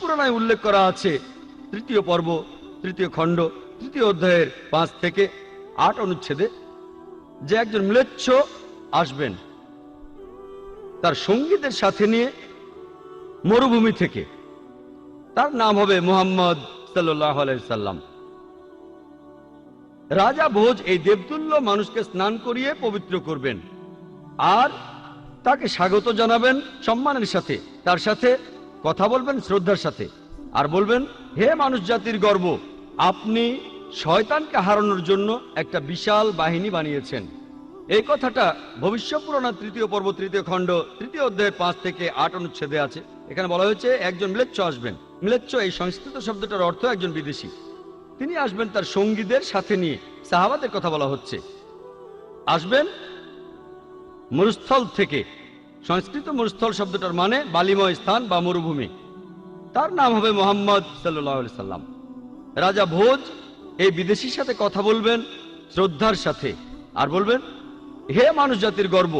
পুরাণায় উল্লেখ করা আছে। তৃতীয় পর্ব, তৃতীয় খণ্ড, তৃতীয় অধ্যায়ের পাঁচ থেকে আট অনুচ্ছেদে যে একজন ম্লেচ্ছ আসবেন, তার সঙ্গীদের সাথে নিয়ে মরুভূমি থেকে। তার নাম হবে মোহাম্মদ সাল্লাম। রাজা ভোজ এই দেবতুল্য মানুষকে স্নান করিয়ে পবিত্র করবেন। আর তাকে স্বাগত জানাবেন সম্মানের সাথে। তার সাথে কথা বলবেন শ্রদ্ধার সাথে। আর বলবেন, হে মানুষ জাতির গর্ব, আপনি শয়তানকে হারানোর জন্য একটা বিশাল বাহিনী বানিয়েছেন। এই কথাটা ভবিষ্যৎ পুরাণা তৃতীয় পর্ব, তৃতীয় খণ্ড, তৃতীয় অধ্যায়ের পাঁচ থেকে আট অনুচ্ছেদে আছে। এখানে বলা হয়েছে, একজন মিলেচ্ছ আসবেন। মিলেচ্ছ এই সংস্কৃত শব্দটার অর্থ একজন বিদেশি। তিনি আসবেন তার সঙ্গীদের সাথে নিয়ে, সাহাবাদের কথা বলা হচ্ছে। আসবেন মরুস্থল থেকে। সংস্কৃত মরুস্থল শব্দটার মানে বালিময় স্থান বা মরুভূমি। তার নাম হবে মোহাম্মদ সাল্লাম। রাজা ভোজ এই বিদেশির সাথে কথা বলবেন, শ্রদ্ধার সাথে। আর বলবেন, হে মানুষ জাতির গর্ব,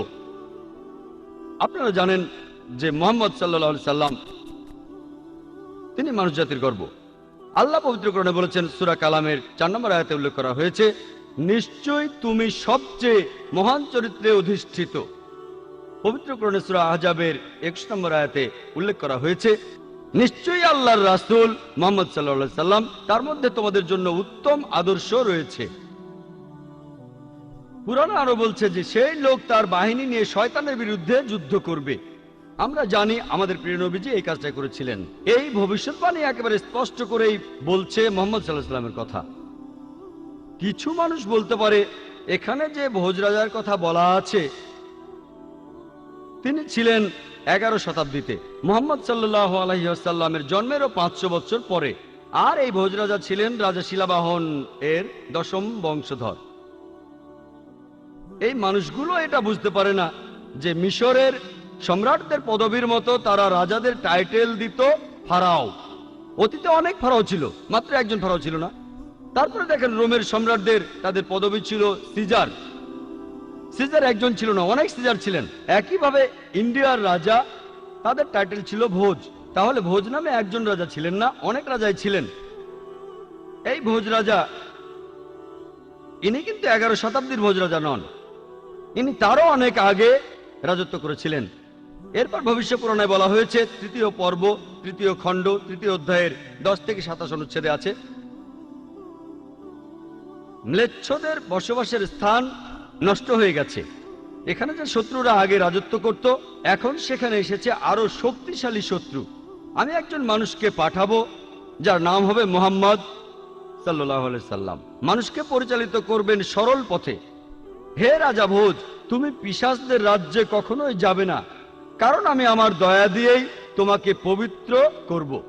আপনারা জানেন যে মোহাম্মদ সাল্লাহ সাল্লাম তিনি মানুষ জাতির গর্ব। আল্লাহ পবিত্রকরণে বলেছেন, সুরা কালামের চার নম্বর আয়াতে উল্লেখ করা হয়েছে, নিশ্চয় তুমি সবচেয়ে মহান চরিত্রে অধিষ্ঠিত। পবিত্রকরণে সুরা আহজাবের একশো নম্বর আয়াতে উল্লেখ করা হয়েছে, নিশ্চয়ই আল্লাহর রাসূল মোহাম্মদ সাল্লাহ সাল্লাম তার মধ্যে তোমাদের জন্য উত্তম আদর্শ রয়েছে। পুরাণ আরও বলছে যে, সেই লোক তার বাহিনী নিয়ে শয়তানের বিরুদ্ধে যুদ্ধ করবে। আমরা জানি আমাদের প্রিয় নবীজি এই কাজটা করেছিলেন। এই ভবিষ্যৎবাণী একেবারে স্পষ্ট করেই বলছে মোহাম্মদ সাল্লাহ সাল্লামের কথা। কিছু মানুষ বলতে পারে, এখানে যে ভোজ রাজার কথা বলা আছে তিনি ছিলেন এগারো শতাব্দীতে। মোহাম্মদ সাল্লাহ আলহিহাসাল্লামের জন্মেরও পাঁচশো বছর পরে। আর এই ভোজরাজা ছিলেন রাজা শিলাবাহন এর দশম বংশধর। এই মানুষগুলো এটা বুঝতে পারে না যে মিশরের সম্রাটদের পদবীর মতো তারা রাজাদের টাইটেল দিত ফারাও। অতীতে অনেক ফারাও ছিল, মাত্র একজন ফারাও ছিল না। তারপরে দেখেন রোমের সম্রাটদের তাদের পদবী ছিল সিজার। সিজার একজন ছিল না, অনেক সিজার ছিলেন। একইভাবে ইন্ডিয়ার রাজা, তাদের টাইটেল ছিল ভোজ। তাহলে ভোজ নামে একজন রাজা ছিলেন না, অনেক রাজাই ছিলেন। এই ভোজ রাজা, ইনি কিন্তু এগারো শতাব্দীর ভোজ রাজা নন। ইনি তারও অনেক আগে রাজত্ব করেছিলেন। এরপর ভবিষ্য পুরাণায় বলা হয়েছে, তৃতীয় পর্ব, তৃতীয় খণ্ড, তৃতীয় অধ্যায়ের দশ থেকে সাতাশ অনুচ্ছেদে আছে। ম্লেচ্ছদের বসবাসের স্থান নষ্ট হয়ে গেছে। এখানে যে শত্রুরা আগে রাজত্ব করত, এখন সেখানে এসেছে আরও শক্তিশালী শত্রু। আমি একজন মানুষকে পাঠাবো, যার নাম হবে মোহাম্মদ সাল্লাম। মানুষকে পরিচালিত করবেন সরল পথে। হে রাজা ভোজ, তুমি পিসাসদের রাজ্যে কখনোই যাবে না। কারণ আমি আমার দয়া দিয়েই তোমাকে পবিত্র করব।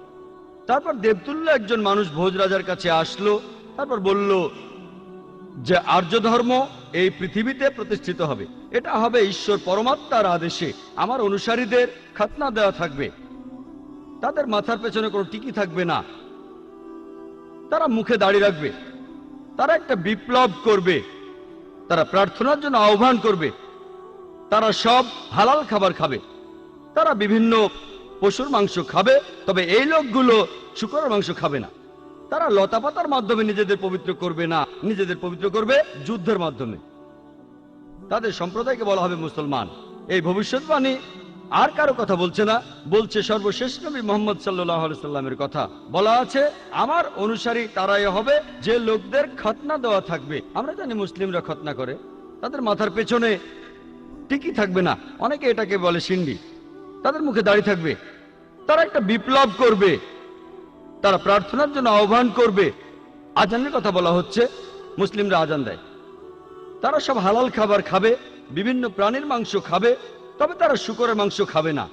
তারপর দেবতুল্য একজন মানুষ ভোজ রাজার কাছে আসলো, তারপর বলল, যে আর্য ধর্ম এই পৃথিবীতে প্রতিষ্ঠিত হবে। এটা হবে ঈশ্বর পরমাত্মার আদেশে। আমার অনুসারীদের খাতনা দেওয়া থাকবে। তাদের মাথার পেছনে কোনো টিকি থাকবে না। তারা মুখে দাড়ি রাখবে। তারা একটা বিপ্লব করবে। তারা প্রার্থনার জন্য আহ্বান করবে। তারা সব হালাল খাবার খাবে। তারা বিভিন্ন পশুর মাংস খাবে, তবে এই লোকগুলো শুকরের মাংস খাবে না। তারা লতাপাতার মাধ্যমে নিজেদের পবিত্র করবে না, নিজেদের পবিত্র করবে যুদ্ধের মাধ্যমে। তাদের সম্প্রদায়কে বলা হবে মুসলমান। এই ভবিষ্যৎবাণী আর কারও কথা বলছে না, বলছে সর্বশেষ নবী মোহাম্মদ সাল্লাহ সাল্লামের কথা। বলা আছে, আমার অনুসারী তারাই হবে, যে লোকদের খতনা দেওয়া থাকবে। আমরা জানি মুসলিমরা খতনা করে। তাদের মাথার পেছনে টিকি থাকবে না। অনেকে এটাকে বলে সিন্ডি তাদের মুখে দাঁড়িয়ে থাকবে। তারা একটা বিপ্লব করবে। তারা প্রার্থনার জন্য আহ্বান করবে। আজানের কথা বলা হচ্ছে, মুসলিমরা আজান দেয়। তারা সব হালাল খাবার খাবে, বিভিন্ন প্রাণীর মাংস খাবে, তবে তারা শুকরের মাংস খাবে না।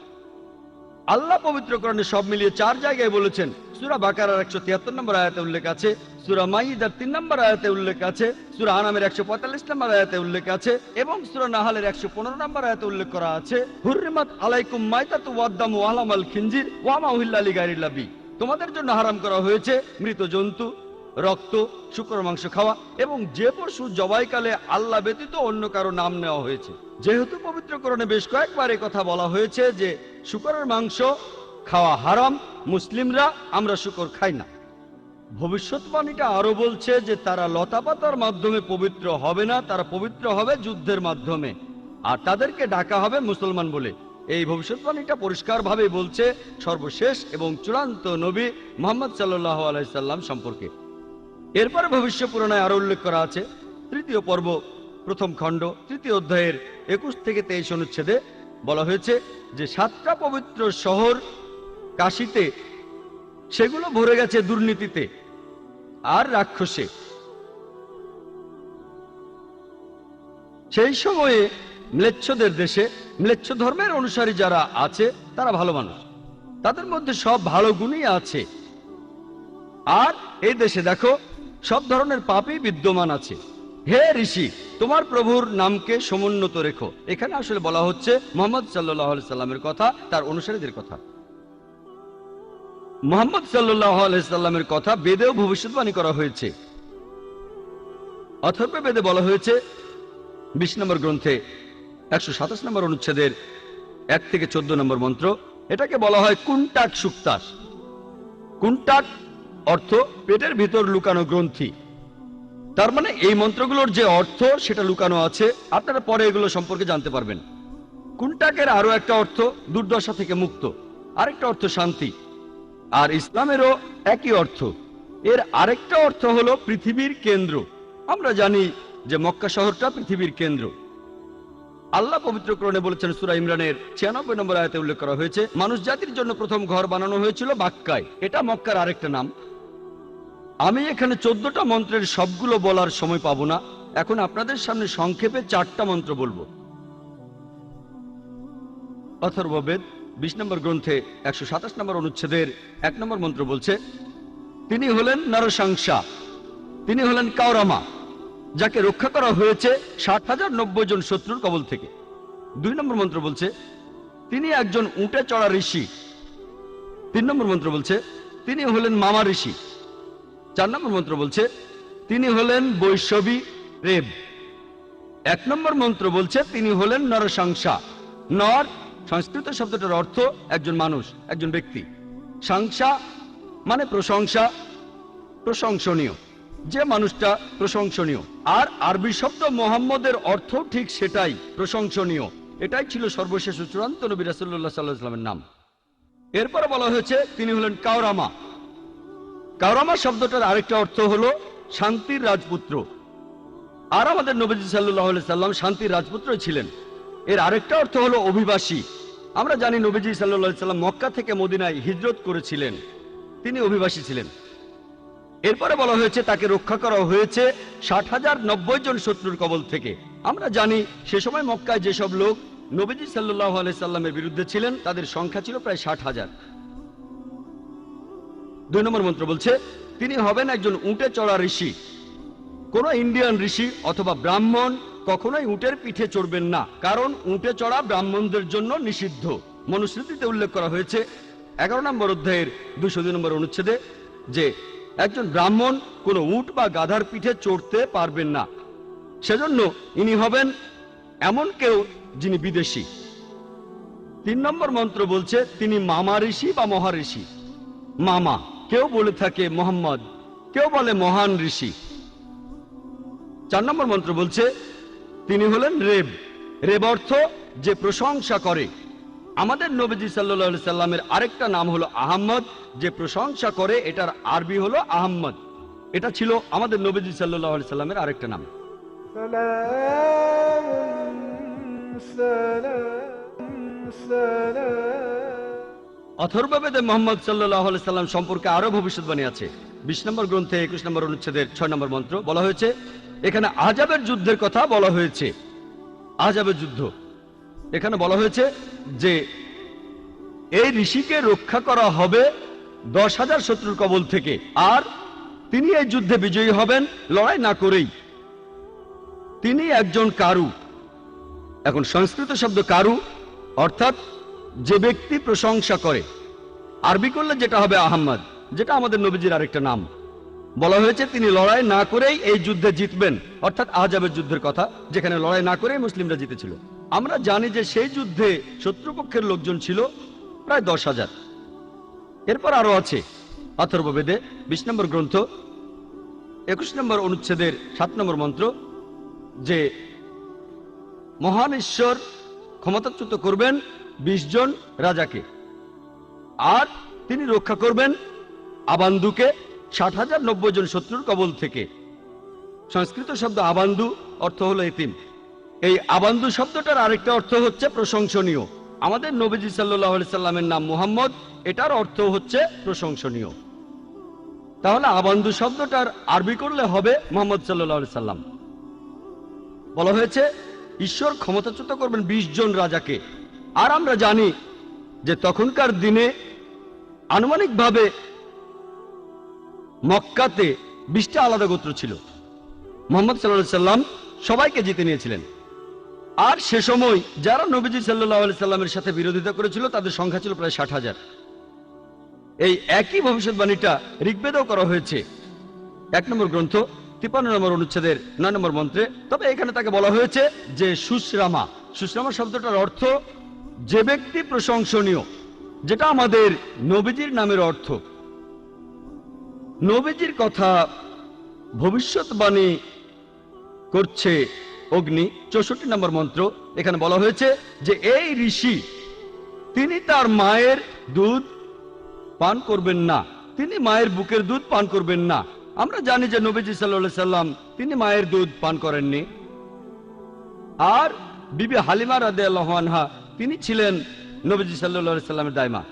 আল্লাহ পবিত্রকরণে সব মিলিয়ে চার জায়গায় বলেছেন, সুরা বাকারার একশো তিয়াত্তর নম্বর আয়াতে উল্লেখ আছে, সুরা মাইদার তিন নম্বর আয়াতে উল্লেখ আছে, সুরা আনামের একশো পঁয়তাল্লিশ নম্বর আয়াতে উল্লেখ আছে এবং সুরা নাহালের একশো পনেরো নম্বর আয়াতে উল্লেখ করা আছে, হুররিমাত আলাইকুম মাইতাতু ওয়াদ্দাম ওয়ালাম আল খিনজির ওয়ামা উহিল্লা আলী গাইরিল্লাবি তোমাদের জন্য হারাম করা হয়েছে মৃত জন্তু, রক্ত, শুকর মাংস খাওয়া এবং যে পশু জবাইকালে আল্লাহ ব্যতীত অন্য কারও নাম নেওয়া হয়েছে। যেহেতু পবিত্রকরণে বেশ কয়েকবার কথা বলা হয়েছে যে, শুকরের মাংস খাওয়া হারাম, মুসলিমরা আমরা শুকর খাই না। ভবিষ্যৎবাণীটা আরও বলছে যে, তারা লতাপাতার মাধ্যমে পবিত্র হবে না, তারা পবিত্র হবে যুদ্ধের মাধ্যমে। আর তাদেরকে ডাকা হবে মুসলমান বলে। এই ভবিষ্যৎবাণীটা পরিষ্কারভাবে বলছে সর্বশেষ এবং চূড়ান্ত নবী মোহাম্মদ সাল্লাহ আলাইসাল্লাম সম্পর্কে। এরপরে ভবিষ্য পুরাণায় আরও উল্লেখ করা আছে, তৃতীয় পর্ব, প্রথম খণ্ড, তৃতীয় অধ্যায়ের একুশ থেকে তেইশ অনুচ্ছেদে বলা হয়েছে যে সাতটা পবিত্র শহর কাশিতে, সেগুলো ভরে গেছে দুর্নীতিতে আর রাক্ষসে। সেই সময়ে ম্লেচ্ছদের দেশে ম্লেচ্ছ ধর্মের অনুসারী যারা আছে, তারা ভালো মানুষ। তাদের মধ্যে সব ভালো গুণই আছে। আর এই দেশে দেখো, সব ধরনের পাপই বিদ্যমান আছে। হে ঋষি, তোমার প্রভুর নামকে সমুন্নত রেখো। এখানে আসলে বলা হচ্ছে মোহাম্মদ সাল্লাহ সাল্লামের কথা, তার অনুসারীদের কথা। মোহাম্মদ সাল্লাহ আলাইসাল্লামের কথা বেদেও ভবিষ্যৎবাণী করা হয়েছে। অথর্ব বেদে বলা হয়েছে, বিশ নম্বর গ্রন্থে একশো সাতাশ নম্বর অনুচ্ছেদের এক থেকে চোদ্দ নম্বর মন্ত্র। এটাকে বলা হয় কুন্টাক সুক্তাস। কুন্টাক অর্থ পেটের ভিতর লুকানো গ্রন্থি। তার মানে এই মন্ত্রগুলোর যে অর্থ, সেটা লুকানো আছে। আপনারা পরে এগুলো সম্পর্কে জানতে পারবেন। কুন্টাকের আরও একটা অর্থ, দুর্দশা থেকে মুক্ত। আরেকটা অর্থ, শান্তি। আর ইসলামেরও একই অর্থ। এর আরেকটা অর্থ হলো পৃথিবীর কেন্দ্র। আমরা জানি যে মক্কা শহরটা পৃথিবীর কেন্দ্র। আল্লাহ পবিত্র করণে বলেছেন, সুরা ইমরানের ছিয়ানব্বই নম্বর আয়তে উল্লেখ করা হয়েছে, মানুষ জাতির জন্য প্রথম ঘর বানানো হয়েছিল বাক্কায়। এটা মক্কার আরেকটা নাম। আমি এখানে চোদ্দটা মন্ত্রের সবগুলো বলার সময় পাবো না। এখন আপনাদের সামনে সংক্ষেপে চারটা মন্ত্র বলব। অথর্ববেদ বিশ নম্বর গ্রন্থে একশো সাতাশ নম্বর অনুচ্ছেদের এক নম্বর মন্ত্র বলছে, তিনি হলেন নরসংসা তিনি হলেন কাওরামা। যাকে রক্ষা করা হয়েছে ষাট হাজার নব্বই জন শত্রুর কবল থেকে। দুই নম্বর মন্ত্র বলছে, তিনি একজন উঁটে চড়া ঋষি। তিন নম্বর মন্ত্র বলছে, তিনি হলেন মামা ঋষি। চার নম্বর মন্ত্র বলছে, তিনি হলেন বৈষ্ণবী রেব। এক নম্বর মন্ত্র বলছে, তিনি হলেন নরসংসা। নর, সংস্কৃত শব্দটার অর্থ একজন মানুষ, একজন ব্যক্তি। সংসা মানে প্রশংসা, প্রশংসনীয়। যে মানুষটা প্রশংসনীয়। আর আরবি শব্দ মোহাম্মদের অর্থ ঠিক সেটাই, প্রশংসনীয়। এটাই ছিল সর্বশেষ চূড়ান্ত নবী রাসুল্লাহ সাল্লাহ ইসলামের নাম। এরপরে বলা হয়েছে, তিনি হলেন কাওরামা। কাওরামা শব্দটার আরেকটা অর্থ হলো শান্তির রাজপুত্র। আর আমাদের নবীজি সাল্লাহ সাল্লাম শান্তির রাজপুত্র ছিলেন। এর আরেকটা অর্থ হলো অভিবাসী। আমরা জানি নবীজি সাল্লাহ সাল্লাম মক্কা থেকে মদিনায় হিজরত করেছিলেন। তিনি অভিবাসী ছিলেন। এরপরে বলা হয়েছে, তাকে রক্ষা করা হয়েছে ষাট হাজার নব্বই জন শত্রুর কবল থেকে। আমরা জানি, সে সময় মক্কায় যেসব লোক নবীজি সাল্লাহ সাল্লামের বিরুদ্ধে ছিলেন, তাদের সংখ্যা ছিল প্রায় ষাট হাজার দুই নম্বর মন্ত্র বলছে, তিনি হবেন একজন উঁটে চড়া ঋষি। কোন ইন্ডিয়ান ঋষি অথবা ব্রাহ্মণ কখনোই উটের পিঠে চড়বেন না, কারণ উটে চড়া ব্রাহ্মণদের জন্য নিষিদ্ধ। মনুস্মৃতিতে উল্লেখ করা হয়েছে, এগারো নম্বর অধ্যায়ের দুশো দুই নম্বর অনুচ্ছেদে যে একজন ব্রাহ্মণ কোনো উট বা গাধার পিঠে চড়তে পারবেন না। সেজন্য ইনি হবেন এমন কেউ যিনি বিদেশি। তিন নম্বর মন্ত্র বলছে, তিনি মামা ঋষি বা মহাঋষি। মামা, কেউ বলে থাকে মোহাম্মদ, কেউ বলে মহান ঋষি। চার নম্বর মন্ত্র বলছে, তিনি হলেন রেব। রেব অর্থ যে প্রশংসা করে। আমাদের নবীজি সাল্লি সাল্লামের আরেকটা নাম হলো আহম্মদ। যে প্রশংসা করে, এটার আরবি হলো আহম্মদ। এটা ছিল আমাদের নবীজি সাল্লাহ সাল্লামের আরেকটা নাম। অথর্ববেদে মোহাম্মদ সাল্লাহ সাল্লাম সম্পর্কে আরও ভবিষ্যৎবাণী আছে। বিশ নম্বর গ্রন্থে, একুশ নম্বর অনুচ্ছেদের ছয় নম্বর মন্ত্র বলা হয়েছে, এখানে আজাবের যুদ্ধের কথা বলা হয়েছে। আজাবের যুদ্ধ। এখানে বলা হয়েছে যে, এই ঋষিকে রক্ষা করা হবে দশ হাজার শত্রুর কবল থেকে, আর তিনি এই যুদ্ধে বিজয়ী হবেন, লড়াই না করেই। তিনি একজন কারু। এখন সংস্কৃত শব্দ কারু, অর্থাৎ যে ব্যক্তি প্রশংসা করে। আরবি করলে যেটা হবে আহম্মদ, যেটা আমাদের নবীজির আরেকটা নাম। বলা হয়েছে তিনি লড়াই না করেই এই যুদ্ধে জিতবেন, অর্থাৎ আজাবের যুদ্ধের কথা, যেখানে লড়াই না করেই মুসলিমরা জিতেছিল। আমরা জানি যে সেই যুদ্ধে শত্রুপক্ষের লোকজন ছিল প্রায় দশ হাজার। এরপর আরও আছে অথর্ববেদে বিশ নম্বর গ্রন্থ, একুশ নম্বর অনুচ্ছেদের সাত নম্বর মন্ত্র, যে মহান ঈশ্বর ক্ষমতাচ্যুত করবেন বিশ জন রাজাকে, আর তিনি রক্ষা করবেন আবান্দুকে ষাট হাজার নব্বই জন শত্রুর কবল থেকে। সংস্কৃত শব্দ আবান্দু অর্থ হলো এতিম। এই আবান্দু শব্দটার আরেকটা অর্থ হচ্ছে প্রশংসনীয়। আমাদের নবীজি সাল্লাহ সাল্লামের নাম মুহাম্মদ, এটার অর্থ হচ্ছে প্রশংসনীয়। তাহলে আবান্দু শব্দটার আরবি করলে হবে মোহাম্মদ সাল্লাহ সাল্লাম। বলা হয়েছে, ঈশ্বর ক্ষমতাচ্যুত করবেন বিশ জন রাজাকে। আর আমরা জানি যে তখনকার দিনে আনুমানিকভাবে মক্কাতে বিশটা আলাদা গোত্র ছিল। মোহাম্মদ সাল্লাহ সাল্লাম সবাইকে জিতে নিয়েছিলেন। আর সে সময় যারা নবীজি সাল্লাহ সাল্লামের সাথে বিরোধিতা করেছিল, তাদের সংখ্যা ছিল প্রায় ষাট হাজার। এই একই ভবিষ্যৎবাণীটা ঋগ্বেদেও করা হয়েছে। এক নম্বর গ্রন্থ তিপান্ন নম্বর অনুচ্ছেদের নয় নম্বর মন্ত্রে, তবে এখানে তাকে বলা হয়েছে যে সুশ্রামা। সুশ্রামা শব্দটার অর্থ, যে ব্যক্তি প্রশংসনীয়, যেটা আমাদের নবীজির নামের অর্থ। নবীজির কথা ভবিষ্যৎবাণী করছে অগ্নি, চৌষট্টি নম্বর মন্ত্র, এখানে বলা হয়েছে যে এই ঋষি, তিনি তার মায়ের দুধ পান করবেন না। তিনি মায়ের বুকের দুধ পান করবেন না। আমরা জানি যে নবীজি সাল্লা সাল্লাম, তিনি মায়ের দুধ পান করেননি। আর বিবি হালিমা রাদে আনহা, তিনি ছিলেন নবীজি সাল্লাহ সাল্লামের দায়মা।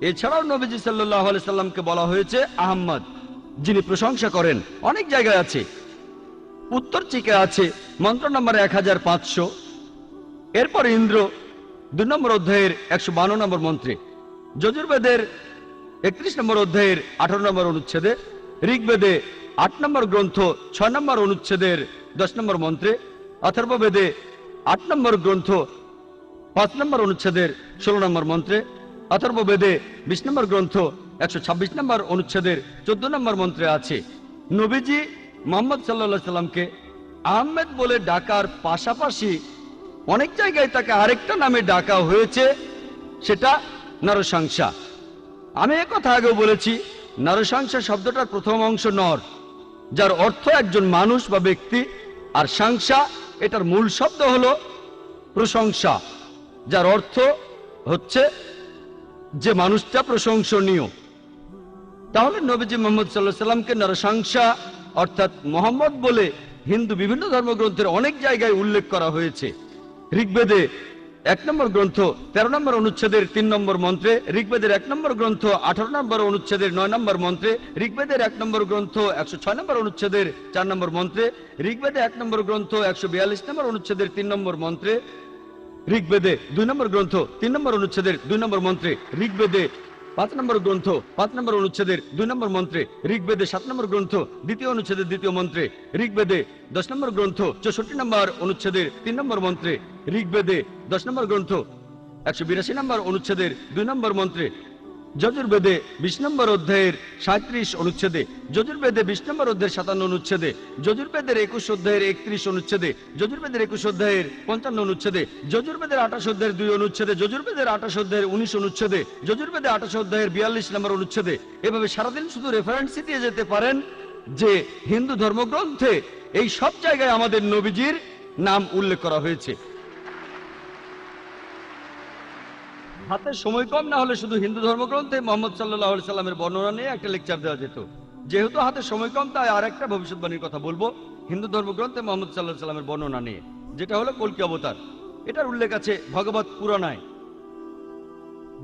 এছাড়াও নবীজি সাল্লাহ সাল্লামকে বলা হয়েছে আহম্মদ, যিনি প্রশংসা করেন। অনেক জায়গায় আছে। উত্তর চিকে আছে, মন্ত্র নম্বর এক হাজার পাঁচশো। এরপর ইন্দ্র, দুই নম্বর অধ্যায়ের একশো বান্ন নম্বর মন্ত্রে। যজুর্বেদের একত্রিশ নম্বর অধ্যায়ের আঠারো নম্বর অনুচ্ছেদে, ঋগ্বেদে আট নম্বর গ্রন্থ, ছয় নম্বর অনুচ্ছেদের দশ নম্বর মন্ত্রে, অথর্ববেদে আট নম্বর গ্রন্থ, পাঁচ নম্বর অনুচ্ছেদের ষোলো নম্বর মন্ত্রে, অথর্ববেদে বিশ নম্বর গ্রন্থ, একশো ছাব্বিশ নম্বর অনুচ্ছেদের চোদ্দ নম্বর মন্ত্রে আছে। নবীজি মোহাম্মদ সাল্লা সাল্লামকে আহমেদ বলে ডাকার পাশাপাশি অনেক জায়গায় তাকে আরেকটা নামে ডাকা হয়েছে, সেটা নরসংসা। আমি কথা আগেও বলেছি, নরসংসা শব্দটার প্রথম অংশ নর, যার অর্থ একজন মানুষ বা ব্যক্তি, আর সংসা এটার মূল শব্দ হলো প্রশংসা, যার অর্থ হচ্ছে যে মানুষটা প্রশংসনীয়। তাহলে নবীজি মোহাম্মদ সাল্লাহ সাল্লামকে নরসংসা অর্থাৎ মোহাম্মদ বলে হিন্দু বিভিন্ন ধর্মগ্রন্থের অনেক জায়গায় উল্লেখ করা হয়েছে। ঋগ্বেদে এক নম্বর গ্রন্থ তেরো নম্বর অনুচ্ছেদের তিন নম্বর মন্ত্রে, ঋগ্বেদের এক নম্বর গ্রন্থ আঠারো নম্বর অনুচ্ছেদের নয় নম্বর মন্ত্রে, ঋগ্বেদের এক নম্বর গ্রন্থ একশো ছয় নম্বর অনুচ্ছেদের চার নম্বর মন্ত্রে, ঋগ্বেদে এক নম্বর গ্রন্থ একশো বিয়াল্লিশ নম্বর অনুচ্ছেদের তিন নম্বর মন্ত্রে, ঋগ্বেদে দুই নম্বর গ্রন্থ তিন নম্বর অনুচ্ছেদের দুই নম্বর মন্ত্রে, ঋগ্বেদে পাঁচ নম্বর গ্রন্থ, পাঁচ নম্বর অনুচ্ছেদের দুই নম্বর মন্ত্রে ঋগ্বেদে সাত নম্বর গ্রন্থ, দ্বিতীয় অনুচ্ছেদের দ্বিতীয় মন্ত্রে ঋগ্বেদে দশ নম্বর গ্রন্থ, চৌষট্টি নম্বর অনুচ্ছেদের তিন নম্বর মন্ত্রে ঋগ্বেদে দশ নম্বর গ্রন্থ, একশো বিরাশি নম্বর অনুচ্ছেদের দুই নম্বর মন্ত্রে যজুর্বেদে বিশ নম্বর অধ্যায়ের সাঁত্রিশ অনুচ্ছেদে, যজুর্বেদে বিশ নম্বর অধ্যায়ের সাতান্ন অনুচ্ছেদে, যজুর্বেদের একুশ অধ্যায়ের একত্রিশ অনুচ্ছেদে, যজুর্বেদের একুশ অধ্যায়ের পঞ্চান্ন অনুচ্ছেদে, যজুর্বেদের আঠাশ অধ্যায়ের দুই অনুচ্ছেদে, যজুর্বেদের আঠাশ অধ্যায়ের উনিশ অনুচ্ছেদে, যজুর্বেদে আঠাশ অধ্যায়ের বিয়াল্লিশ নম্বর অনুচ্ছেদে। এভাবে সারাদিন শুধু রেফারেন্স দিয়ে যেতে পারেন যে হিন্দু ধর্মগ্রন্থে এই সব জায়গায় আমাদের নবীজির নাম উল্লেখ করা হয়েছে। হাতে সময় কম না হলে শুধু হিন্দু ধর্মগ্রন্থে মোহাম্মদ সাল্লাহ সাল্লামের বর্ণনা নিয়ে একটা লেকচার দেওয়া যেত। যেহেতু হাতে সময় কম, তাই আর একটা ভবিষ্যৎবাণীর কথা বলব, হিন্দু ধর্মগ্রন্থে মোহাম্মদ সাল্লাহ সাল্লামের বর্ণনা নিয়ে, যেটা হলো কলকি অবতার। এটার উল্লেখ আছে ভগবত পুরাণায়।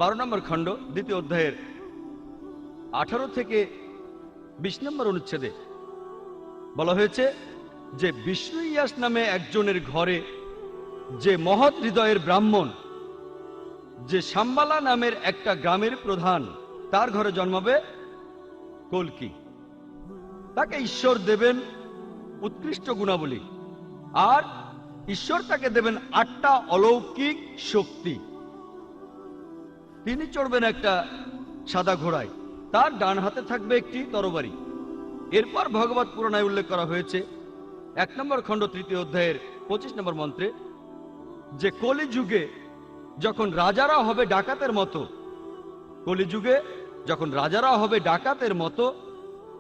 বারো নম্বর খণ্ড, দ্বিতীয় অধ্যায়ের আঠারো থেকে বিশ নম্বর অনুচ্ছেদে বলা হয়েছে যে বিষ্ণু ইয়াস নামে একজনের ঘরে যে মহৎ হৃদয়ের ব্রাহ্মণ যে সাম্বালা নামের একটা গ্রামের প্রধান, তার ঘরে জন্মাবে কলকি। তাকে ঈশ্বর দেবেন উৎকৃষ্ট গুণাবলী, আর ঈশ্বর তাকে দেবেন আটটা অলৌকিক শক্তি। তিনি চড়বেন একটা সাদা ঘোড়ায়, তার ডান হাতে থাকবে একটি তরবারি। এরপর ভগবত পুরাণায় উল্লেখ করা হয়েছে, এক নম্বর খণ্ড তৃতীয় অধ্যায়ের পঁচিশ নম্বর মন্ত্রে, যে কলি যুগে যখন রাজারা হবে ডাকাতের মতো, কলিযুগে যখন রাজারা হবে ডাকাতের মতো,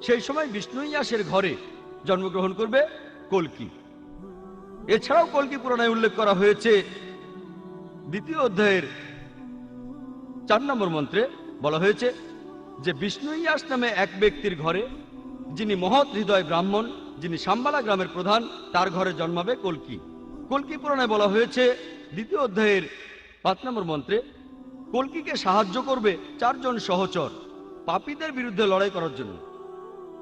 সেই সময় বিষ্ণু ইয়াসের ঘরে জন্মগ্রহণ করবে কলকি। এছাড়াও কলকি পুরাণায় উল্লেখ করা হয়েছে, দ্বিতীয় অধ্যায়ের চার নম্বর মন্ত্রে বলা হয়েছে যে বিষ্ণু ইয়াস নামে এক ব্যক্তির ঘরে, যিনি মহৎ হৃদয় ব্রাহ্মণ, যিনি সাম্বালা গ্রামের প্রধান, তার ঘরে জন্মাবে কলকি। কলকি পুরাণায় বলা হয়েছে, দ্বিতীয় অধ্যায়ের পাঁচ নম্বর মন্ত্রে, কলকিকে সাহায্য করবে চারজন সহচর পাপীদের বিরুদ্ধে লড়াই করার জন্য।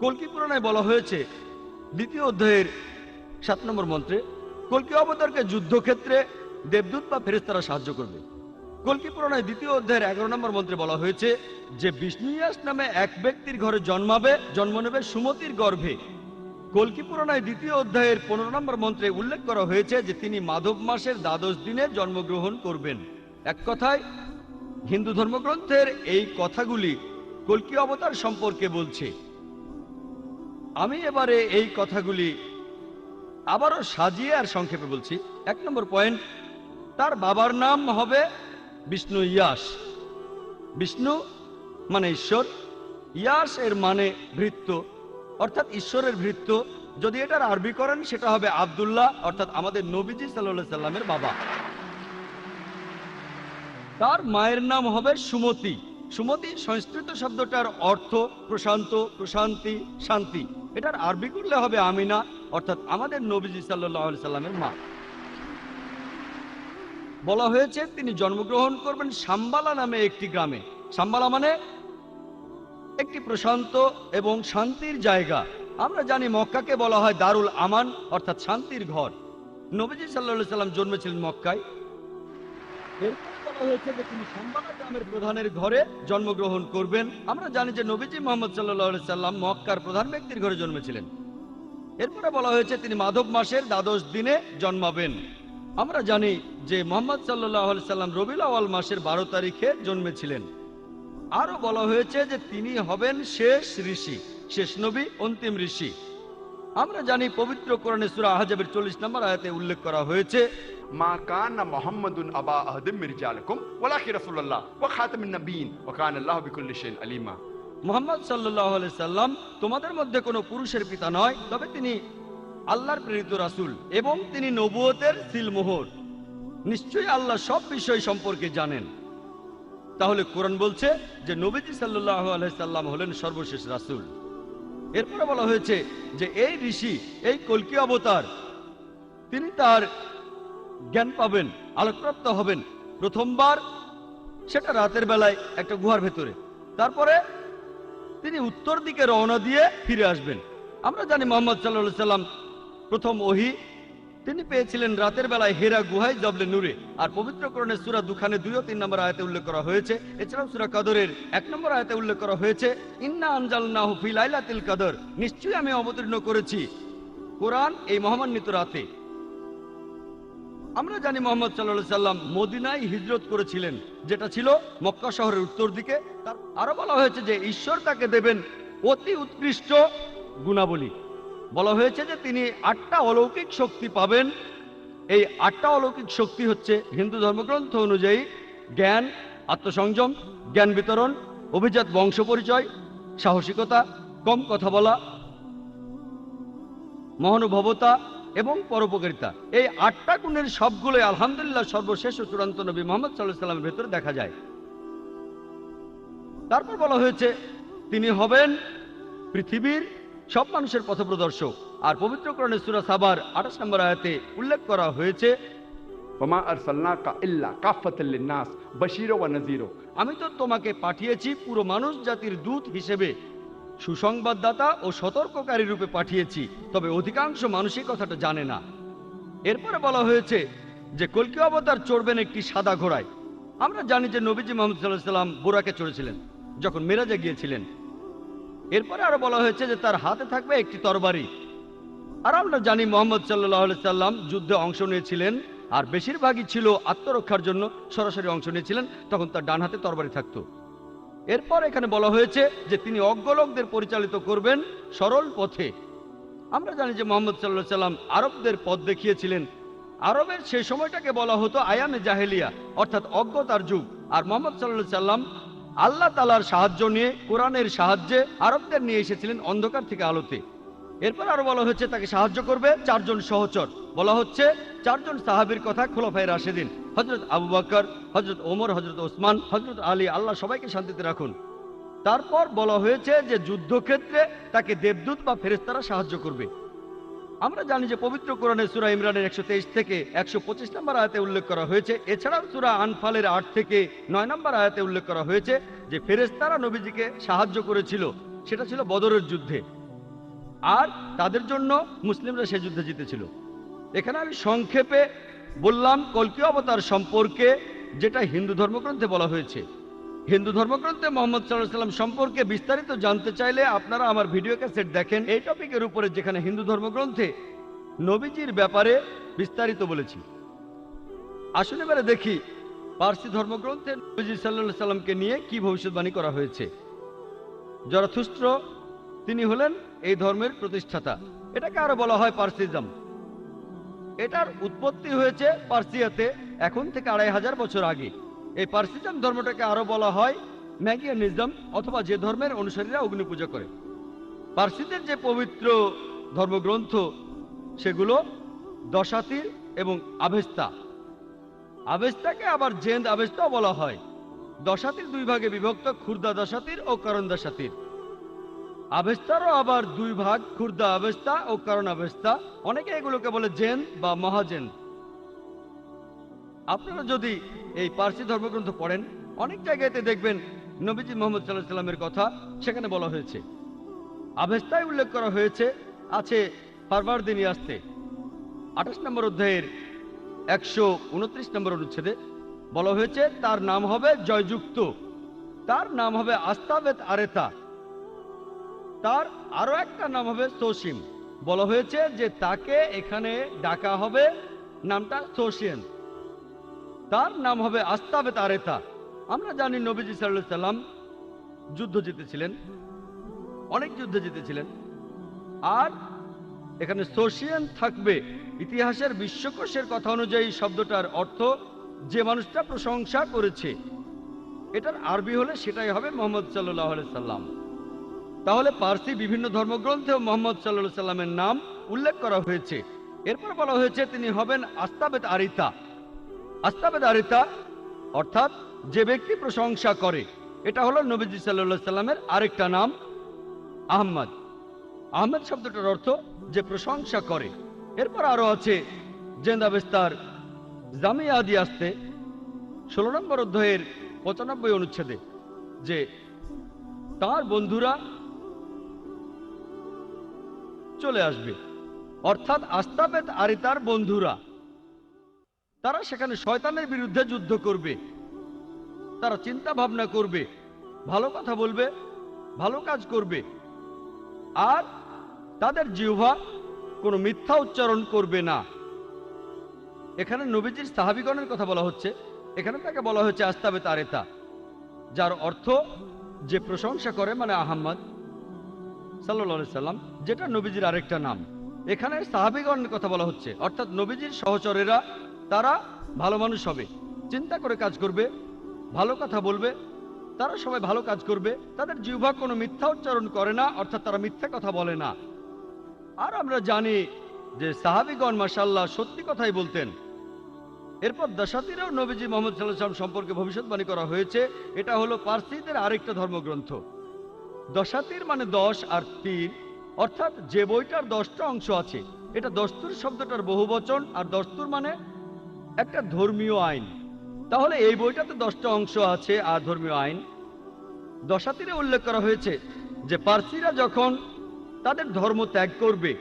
কলকি পুরাণায় বলা হয়েছে, দ্বিতীয় অধ্যায়ের সাত নম্বর মন্ত্রে, কলকি অবতারকে যুদ্ধক্ষেত্রে দেবদূত বা ফেরেস্তারা সাহায্য করবে। কলকি পুরাণায় দ্বিতীয় অধ্যায়ের এগারো নম্বর মন্ত্রে বলা হয়েছে যে বিষ্ণুয়াস নামে এক ব্যক্তির ঘরে জন্মাবে, জন্ম নেবে সুমতির গর্ভে। কলকি পুরাণায় দ্বিতীয় অধ্যায়ের পনেরো নম্বর মন্ত্রে উল্লেখ করা হয়েছে যে তিনি মাধব মাসের দ্বাদশ দিনে জন্মগ্রহণ করবেন। এক কথায়, হিন্দু ধর্মগ্রন্থের এই কথাগুলি কলকি অবতার সম্পর্কে বলছে। আমি এবারে এই কথাগুলি আবারও সাজিয়ে আর সংক্ষেপে বলছি। এক নম্বর পয়েন্ট, তার বাবার নাম হবে বিষ্ণু ইয়াস। বিষ্ণু মানে ঈশ্বর, ইয়াস এর মানে ভৃত্য অর্থাৎ ঈশ্বরের ভৃত্য, যদি এটার আরবি করেন, সেটা হবে আব্দুল্লাহ, অর্থাৎ আমাদের নবীজি সাল্লাহ সাল্লামের বাবা। তার মায়ের নাম হবে সুমতি। সুমতি সংস্কৃত শব্দটার অর্থ প্রশান্ত, প্রশান্তি, শান্তি। এটার আরবি করলে হবে আমিনা, অর্থাৎ আমাদের নবীজি সাল্লাহ সাল্লামের মা। বলা হয়েছে, তিনি জন্মগ্রহণ করবেন সাম্বালা নামে একটি গ্রামে। সাম্বালা মানে একটি প্রশান্ত এবং শান্তির জায়গা। আমরা জানি মক্কাকে বলা হয় দারুল আমান, অর্থাৎ শান্তির ঘর। নবীজি সাল্লা সাল্লাম জন্মেছিলেন মক্কায়। হয়েছে যে তিনি গ্রামের প্রধানের ঘরে জন্মগ্রহণ করবেন। আমরা জানি যে নবীজি মোহাম্মদ সাল্লাম মক্কার প্রধান ব্যক্তির ঘরে জন্মেছিলেন। এরপরে বলা হয়েছে তিনি মাধব মাসের দ্বাদশ দিনে জন্মাবেন। আমরা জানি যে মোহাম্মদ মাসের বারো তারিখে জন্মেছিলেন। আরও বলা হয়েছে যে তিনি হবেন শেষ ঋষি, শেষ নবী, অন্তিম ঋষি। আমরা জানি পবিত্র কোরআনে সুরা আহজাবের চল্লিশ নম্বর আয়তে উল্লেখ করা হয়েছে, মা কানা মোহাম্মদুন আবা আহদিম বিকুল্লি তোমাদের মধ্যে কোনো পুরুষের পিতা নয়, তবে তিনি আল্লাহর প্রেরিত রাসুল এবং তিনি নবুয়তের সিলমোহর। নিশ্চয়ই আল্লাহ সব বিষয় সম্পর্কে জানেন। তাহলে কোরআন বলছে যে নবীজি সাল্লাহ আলাইসাল্লাম হলেন সর্বশেষ রাসূল। এরপরে বলা হয়েছে যে এই ঋষি, এই কলকি অবতার, তিনি তার জ্ঞান পাবেন, আলোকপ্রাপ্ত হবেন প্রথমবার, সেটা রাতের বেলায় একটা গুহার ভেতরে। তারপরে তিনি উত্তর দিকে রওনা দিয়ে ফিরে আসবেন। আমরা জানি মোহাম্মদ সাল্লা সাল্লাম প্রথম ওহি তিনি পেয়েছিলেন রাতের বেলায় হেরা গুহায় জবলে নূরে। আর পবিত্র করণের সুরা দুখানে দুই ও তিন নম্বর আয়তে উল্লেখ করা হয়েছে। এছাড়াও সুরা কাদরের এক নম্বর আয়তে উল্লেখ করা হয়েছে, ইন্না আনজাল নাহু ফি লাইলাতিল কাদর। নিশ্চয়ই আমি অবতীর্ণ করেছি কোরআন এই মহামান্বিত রাতে। আমরা জানি মোহাম্মদ সাল্লাহ সাল্লাম মদিনায় হিজরত করেছিলেন, যেটা ছিল মক্কা শহরের উত্তর দিকে। তার আরও বলা হয়েছে যে ঈশ্বর তাকে দেবেন অতি উৎকৃষ্ট গুণাবলী। বলা হয়েছে যে তিনি আটটা অলৌকিক শক্তি পাবেন। এই আটটা অলৌকিক শক্তি হচ্ছে হিন্দু ধর্মগ্রন্থ অনুযায়ী জ্ঞান, আত্মসংযম, জ্ঞান বিতরণ, অভিজাত বংশ পরিচয়, সাহসিকতা, কম কথা বলা, মহানুভবতা এবং পরোপকারিতা। এই আটটা গুণের সবগুলোই আলহামদুলিল্লাহ সর্বশেষ ও চূড়ান্ত নবী মোহাম্মদ সাল্লাহ সাল্লামের ভেতরে দেখা যায়। তারপর বলা হয়েছে, তিনি হবেন পৃথিবীর সব মানুষের পথপ্রদর্শক। আর পবিত্রকরণের সুরা সাবার আঠাশ নম্বর আয়াতে উল্লেখ করা হয়েছে, ওমা আরসাল্লা কা ইল্লা কাফাতাল্লিন্নাস বশির ওয়া নাজিরো আমি তো তোমাকে পাঠিয়েছি পুরো মানুষ জাতির দূত হিসেবে, সুসংবাদদাতা ও সতর্ককারী রূপে পাঠিয়েছি, তবে অধিকাংশ মানুষই কথাটা জানে না। এরপরে বলা হয়েছে যে, কলকি অবতার চড়বেন একটি সাদা ঘোড়ায়। আমরা জানি যে নবীজি মোহাম্মদ সাল্লাহ সাল্লাম বোরাকে চড়েছিলেন, যখন মেরাজে গিয়েছিলেন। এরপরে আরও বলা হয়েছে যে তার হাতে থাকবে একটি তরবারি। আর আমরা জানি মোহাম্মদ সাল্লাহ সাল্লাম যুদ্ধে অংশ নিয়েছিলেন, আর বেশিরভাগই ছিল আত্মরক্ষার জন্য সরাসরি অংশ নিয়েছিলেন, তখন তার ডান হাতে তরবারি থাকতো। এরপর এখানে বলা হয়েছে যে তিনি অজ্ঞলোকদের পরিচালিত করবেন সরল পথে। আমরা জানি যে মোহাম্মদ সাল্লাহ সাল্লাম আরবদের পথ দেখিয়েছিলেন। আরবের সেই সময়টাকে বলা হতো আয়ামে জাহেলিয়া, অর্থাৎ অজ্ঞতার যুগ। আর মোহাম্মদ সাল্লাহ সাল্লাম আল্লাহ তালার সাহায্য নিয়ে, কোরআনের সাহায্যে আরবদের নিয়ে এসেছিলেন অন্ধকার থেকে আলোতে। এরপর আরও বলা হচ্ছে, তাকে সাহায্য করবে চারজন সহচর। বলা হচ্ছে, চারজন সাহাবীর কথা খোলাফায় রাশেদিন। হজরত আবু বকর হজরত ওমর হজরত ওসমান হজরত আলী, আল্লাহ সবাইকে শান্তিতে রাখুন। তারপর বলা হয়েছে যে যুদ্ধক্ষেত্রে তাকে দেবদূত বা ফেরেস্তারা সাহায্য করবে। আমরা জানি যে পবিত্র কোরআনে সুরা ইমরানের একশো তেইশ থেকে একশো পঁচিশ নম্বর আয়াতে উল্লেখ করা হয়েছে। এছাড়াও সুরা আনফালের আট থেকে নয় নম্বর আয়াতে উল্লেখ করা হয়েছে যে ফেরেস্তারা নবীজিকে সাহায্য করেছিল, সেটা ছিল বদরের যুদ্ধে। আর তাদের জন্য মুসলিমরা সে যুদ্ধে জিতেছিল। এখানে আমি সংক্ষেপে বললাম, কল্কি অবতার সম্পর্কে যেটা হিন্দু ধর্মগ্রন্থে বলা হয়েছে। হিন্দু ধর্মগ্রন্থে মোহাম্মদ সাল্লাম সম্পর্কে বিস্তারিত জানতে চাইলে আপনারা আমার ভিডিও ক্যাসেট দেখেন। এই টপিকের উপরে যেখানে হিন্দু ধর্মগ্রন্থে নবীজির ব্যাপারে বিস্তারিত বলেছি। আসুন এবারে দেখি পার্সি ধর্মগ্রন্থে নবীজি সাল্লাহ সাল্লামকে নিয়ে কি ভবিষ্যৎবাণী করা হয়েছে। জরথুস্ত্র তিনি হলেন এই ধর্মের প্রতিষ্ঠাতা। এটাকে আরও বলা হয় পার্সিজম। এটার উৎপত্তি হয়েছে পার্সিয়াতে, এখন থেকে আড়াই হাজার বছর আগে। এই পার্সিজম ধর্মটাকে আরও বলা হয় ম্যাগিয়ানিজম, অথবা যে ধর্মের অনুসারীরা অগ্নি পূজা করে। পার্সিদের যে পবিত্র ধর্মগ্রন্থ, সেগুলো দশাতির এবং আভেস্তা। আভেস্তাকে আবার জেন্দ আভেস্তাও বলা হয়। দশাতির দুই ভাগে বিভক্ত, খুর্দা দশাতির ও করণ দশাতির। আবেস্তারও আবার দুই ভাগ, খুর্দা আবেস্তা ও কারণ আবেস্তা অনেকে এগুলোকে বলে জেন বা মহাজেন আপনারা যদি এই পার্সি ধর্মগ্রন্থ পড়েন, অনেক জায়গাতে দেখবেন নবীজি মোহাম্মদ সাল্লাহ সাল্লামের কথা সেখানে বলা হয়েছে। আভেস্তায় উল্লেখ করা হয়েছে, আছে ফারবার দিনই আসতে। আঠাশ নম্বর অধ্যায়ের একশো উনত্রিশ নম্বর অনুচ্ছেদে বলা হয়েছে, তার নাম হবে জয়যুক্ত। তার নাম হবে আস্তাবেত আরেতা। তার আরও একটা নাম হবে সোসিম। বলা হয়েছে যে তাকে এখানে ডাকা হবে, নামটা সোশিয়ান তার নাম হবে আস্তাবে তারেতা আমরা জানি নবীজি সাল্লাহ সাল্লাম যুদ্ধ জিতেছিলেন, অনেক যুদ্ধ জিতেছিলেন। আর এখানে সোশিয়ান থাকবে, ইতিহাসের বিশ্বকোষের কথা অনুযায়ী শব্দটার অর্থ যে মানুষটা প্রশংসা করেছে, এটার আরবি হলে সেটাই হবে মোহাম্মদ সাল্লাহ সাল্লাম। তাহলে পার্সি বিভিন্ন ধর্মগ্রন্থেও মোহাম্মদ সাল্লা সাল্লামের নাম উল্লেখ করা হয়েছে। এরপর বলা হয়েছে তিনি হবেন আস্তাবেত আরিতা আস্তাবেদ আরিতা অর্থাৎ যে ব্যক্তি প্রশংসা করে, এটা হলো নবীজি সাল্লা সাল্লামের আরেকটা নাম, আহম্মদ। আহমেদ শব্দটার অর্থ যে প্রশংসা করে। এরপর আরও আছে জেন্দাবেস্তার জামিয়া আদি আসতে, ষোলো নম্বর অধ্যায়ের পঁচানব্বই অনুচ্ছেদে, যে তার বন্ধুরা চলে আসবে। অর্থাৎ আস্তাবেদ আরে তার বন্ধুরা তারা সেখানে শয়তানের বিরুদ্ধে যুদ্ধ করবে। তারা চিন্তা ভাবনা করবে, ভালো কথা বলবে, ভালো কাজ করবে। আর তাদের জিহ্বা কোনো মিথ্যা উচ্চারণ করবে না। এখানে নবীজির সাহাবিগণের কথা বলা হচ্ছে। এখানে তাকে বলা হচ্ছে আস্তাবে তারেতা, যার অর্থ যে প্রশংসা করে মানে আহম্মদ সাল্লা সাল্লাম, যেটা নবীজির আরেকটা নাম। এখানে সাহাবিগণের কথা বলা হচ্ছে, অর্থাৎ নবীজির সহচরেরা তারা ভালো মানুষ হবে। চিন্তা করে কাজ করবে, ভালো কথা বলবে, তারা সবাই ভালো কাজ করবে, তাদের জিহ্বা কোনো মিথ্যা উচ্চারণ করে না, অর্থাৎ তারা মিথ্যা কথা বলে না। আর আমরা জানি যে সাহাবিগণ মাসাল্লাহ সত্যি কথাই বলতেন। এরপর দশাতিরেও নবীজি মোহাম্মদ সাল্লাহ সাল্লাম সম্পর্কে ভবিষ্যৎবাণী করা হয়েছে, এটা হলো পার্সিদের আরেকটা ধর্মগ্রন্থ। দশাতির মানে দশ আর তীর, অর্থাৎ যে বইটার দশটা অংশ আছে, এটা দস্তুর শব্দটার বহু বচন আর দস্তুর মানে একটা ধর্মীয় আইন। তাহলে এই বইটাতে দশটা অংশ আছে, আর ধর্মীয় আইন। দশাতিরে উল্লেখ করা হয়েছে যে পার্সিরা যখন তাদের ধর্ম ত্যাগ করবে,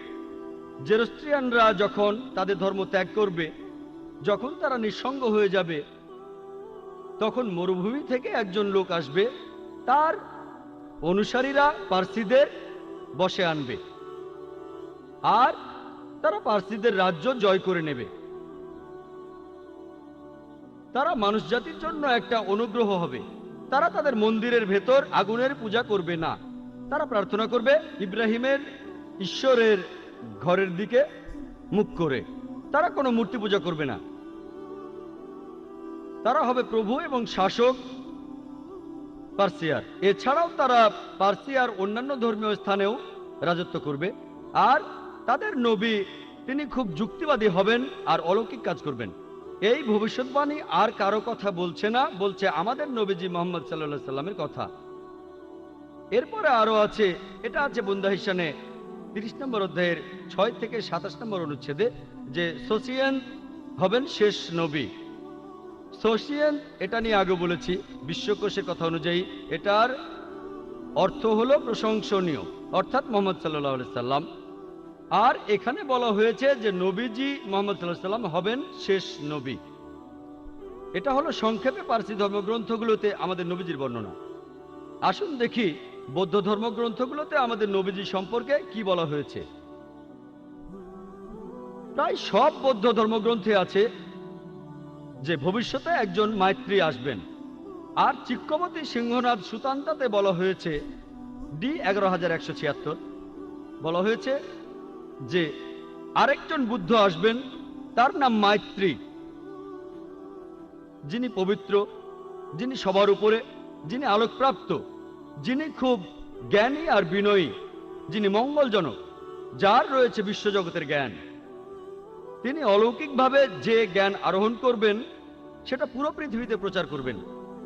জেরস্ট্রিয়ানরা যখন তাদের ধর্ম ত্যাগ করবে, যখন তারা নিঃসঙ্গ হয়ে যাবে, তখন মরুভূমি থেকে একজন লোক আসবে, তার অনুসারীরা পার্সিদের বসে আনবে। আর তারা পার্সিদের রাজ্য জয় করে নেবে। তারা মানুষ জাতির জন্য একটা অনুগ্রহ হবে। তারা তাদের মন্দিরের ভেতর আগুনের পূজা করবে না। তারা প্রার্থনা করবে, ইব্রাহিমের ঈশ্বরের ঘরের দিকে মুখ করে। তারা কোনো মূর্তি পূজা করবে না। তারা হবে প্রভু এবং শাসক পার্সিয়ার। এছাড়াও তারা পার্সিয়ার অন্যান্য ধর্মীয় স্থানেও রাজত্ব করবে। আর তাদের নবী, তিনি খুব যুক্তিবাদী হবেন আর অলৌকিক কাজ করবেন। এই ভবিষ্যৎবাণী আর কারও কথা বলছে না, বলছে আমাদের নবীজি মোহাম্মদ সাল্লা সাল্লামের কথা। এরপরে আরও আছে, এটা আছে বুন্দাহিসানে তিরিশ নম্বর অধ্যায়ের ছয় থেকে সাতাশ নম্বর অনুচ্ছেদে, যে সোসিয়ান হবেন শেষ নবী। সোসিয়ান, এটা নিয়ে আগে বলেছি, বিশ্বকোষের কথা অনুযায়ী এটার অর্থ হলো প্রশংসনীয়, অর্থাৎ মোহাম্মদ সাল্লাহ সাল্লাম আর এখানে বলা হয়েছে যে নবীজি মোহাম্মদ সাল্লাম হবেন শেষ নবী। এটা হলো সংক্ষেপে পার্সি ধর্মগ্রন্থগুলোতে আমাদের নবীজির বর্ণনা। আসুন দেখি বৌদ্ধ ধর্মগ্রন্থগুলোতে আমাদের নবীজি সম্পর্কে কি বলা হয়েছে। প্রায় সব বৌদ্ধ ধর্মগ্রন্থে আছে যে ভবিষ্যতে একজন মাইত্রী আসবেন। আর চিক্কমতি সিংহনাথ সুতান্তাতে বলা হয়েছে ডি এগারো হাজার একশো ছিয়াত্তর। বলা হয়েছে যে আরেকজন বুদ্ধ আসবেন, তার নাম মাইত্রী। যিনি পবিত্র, যিনি সবার উপরে, যিনি আলোকপ্রাপ্ত, যিনি খুব জ্ঞানী আর বিনয়ী, যিনি মঙ্গলজনক, যার রয়েছে বিশ্বজগতের জ্ঞান। তিনি অলৌকিকভাবে যে জ্ঞান আরোহণ করবেন, সেটা পুরো পৃথিবীতে প্রচার করবেন।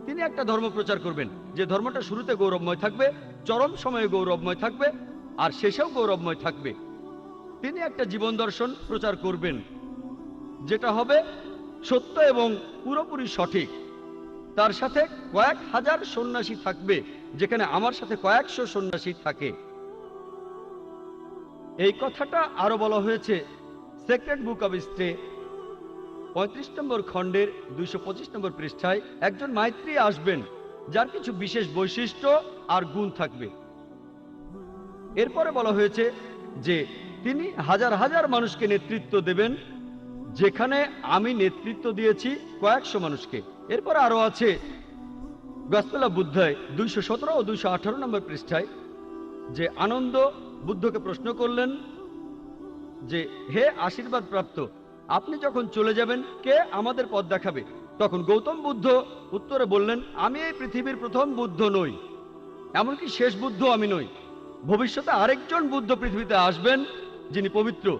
তিনি একটা ধর্ম প্রচার করবেন, যে ধর্মটা শুরুতে গৌরবময় থাকবে, চরম সময়ে গৌরবময় থাকবে, আর শেষেও গৌরবময় থাকবে। তিনি একটা জীবন দর্শন প্রচার করবেন, যেটা হবে সত্য এবং পুরোপুরি সঠিক। তার সাথে কয়েক হাজার সন্ন্যাসী থাকবে, যেখানে আমার সাথে কয়েকশো সন্ন্যাসী থাকে। এই কথাটা আরও বলা হয়েছে সেক্রেট বুক অব স্টে, পঁয়ত্রিশ নম্বর খণ্ডের দুইশো পঁচিশ নম্বর পৃষ্ঠায় একজন মাইত্রী আসবেন, যার কিছু বিশেষ বৈশিষ্ট্য আর গুণ থাকবে। এরপরে বলা হয়েছে যে তিনি হাজার হাজার মানুষকে নেতৃত্ব দেবেন। যেখানে আমি নেতৃত্ব দিয়েছি কয়েকশো মানুষকে। এরপর আরও আছে গসপেলা বুদ্ধায় দুইশো সতেরো ও দুইশো আঠারো নম্বর পৃষ্ঠায় যে আনন্দ বুদ্ধকে প্রশ্ন করলেন যে, হে আশীর্বাদ প্রাপ্ত, আপনি যখন চলে যাবেন, কে আমাদের পথ দেখাবে? তখন গৌতম বুদ্ধ উত্তরে বললেন, আমি এই পৃথিবীর প্রথম বুদ্ধ নই, এমনকি শেষ বুদ্ধ আমি নই। ভবিষ্যতে আরেকজন বুদ্ধ পৃথিবীতে আসবেন যিনি পবিত্র,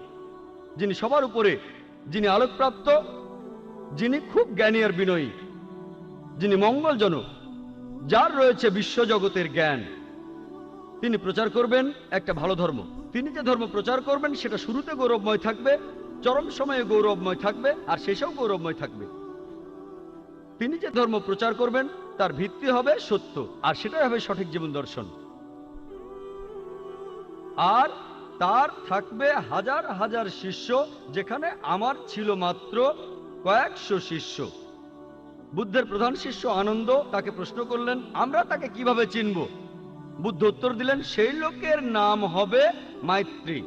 যিনি সবার উপরে, যিনি আলোকপ্রাপ্ত, যিনি খুব জ্ঞানী আর বিনয়ী, যিনি মঙ্গলজনক, যার রয়েছে বিশ্বজগতের জ্ঞান। তিনি প্রচার করবেন একটা ভালো ধর্ম। তিনি যে ধর্ম প্রচার করবেন, সেটা শুরুতে গৌরবময় থাকবে, চরম সময়ে গৌরবময় থাকবে, আর শেষেও গৌরবময় থাকবে। তিনি যে ধর্ম প্রচার করবেন, তার ভিত্তি হবে সত্য, আর সেটাই হবে সঠিক জীবন দর্শন। আর তার থাকবে হাজার হাজার শিষ্য, যেখানে আমার ছিল মাত্র কয়েকশো শিষ্য। বুদ্ধের প্রধান শিষ্য আনন্দ তাকে প্রশ্ন করলেন, আমরা তাকে কীভাবে চিনব? বুদ্ধ উত্তর দিলেন, সেই লোকের নাম হবে মাইত্রী।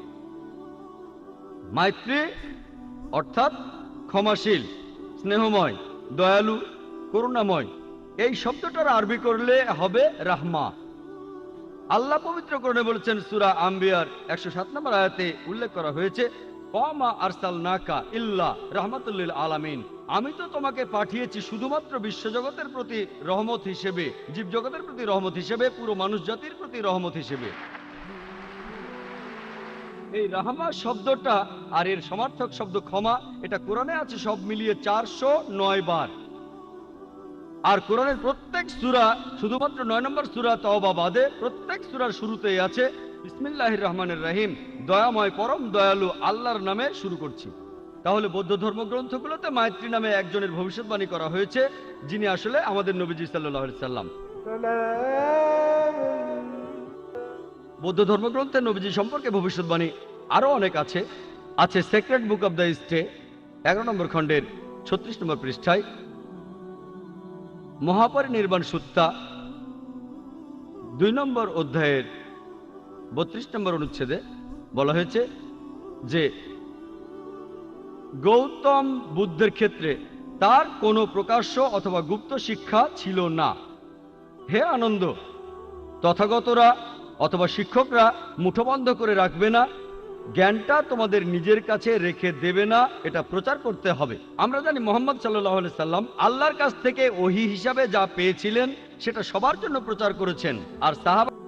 মাইত্রী অর্থাৎ ক্ষমাশীল, স্নেহময়, দয়ালু, করুণাময়। এই শব্দটার আরবি করলে হবে রাহমা। আল্লাহ পবিত্র করণে বলেছেন, সুরা আম্বিয়ার একশো সাত নম্বর আয়াতে উল্লেখ করা হয়েছে কমা আরসাল নাকা ইল্লা রহমতুল্লিল আলামিন। আমি তো তোমাকে পাঠিয়েছি শুধুমাত্র বিশ্বজগতের প্রতি রহমত হিসেবে, জীবজগতের প্রতি রহমত হিসেবে, পুরো মানুষ জাতির প্রতি রহমত হিসেবে। এই রাহমা শব্দটা আর এর সমার্থক শব্দ ক্ষমা, এটা কোরআনে আছে সব মিলিয়ে চারশো নয় বার। আর কোরআনের প্রত্যেক সুরা, শুধুমাত্র নয় নম্বর সূরা তওবা বাদে প্রত্যেক সূরার শুরুতেই আছে, বিসমিল্লাহির রহমানের রাহিম, দয়াময়, পরম দয়ালু আল্লাহর নামে শুরু করছি। তাহলে বৌদ্ধ ধর্মগ্রন্থগুলোতে মায়ত্রী নামে একজনের ভবিষ্যৎবাণী করা হয়েছে, যিনি আসলে আমাদের নবীজি সাল্লাহ সাল্লাম। বৌদ্ধ ধর্মগ্রন্থে নবীজি সম্পর্কে ভবিষ্যৎবাণী আরও অনেক আছে। আছে secret book of the stay এগারো নম্বর খণ্ডের ছত্রিশ নম্বর পৃষ্ঠায় মহাপরিনির্বাণ সুত্তা দুই নম্বর অধ্যায়ের বত্রিশ নম্বর অনুচ্ছেদে বলা হয়েছে যে, গৌতম বুদ্ধের ক্ষেত্রে তার কোনো প্রকাশ্য অথবা গুপ্ত শিক্ষা ছিল না। হে আনন্দ, তথাগতরা অথবা শিক্ষকরা মুঠোবন্ধ করে রাখবে না জ্ঞানটা তোমাদের নিজের কাছে রেখে দেবে না, এটা প্রচার করতে হবে। আমরা জানি মোহাম্মদ সাল্লাহ সাল্লাম আল্লাহর কাছ থেকে ওহি হিসাবে যা পেয়েছিলেন, সেটা সবার জন্য প্রচার করেছেন। আর সাহাবা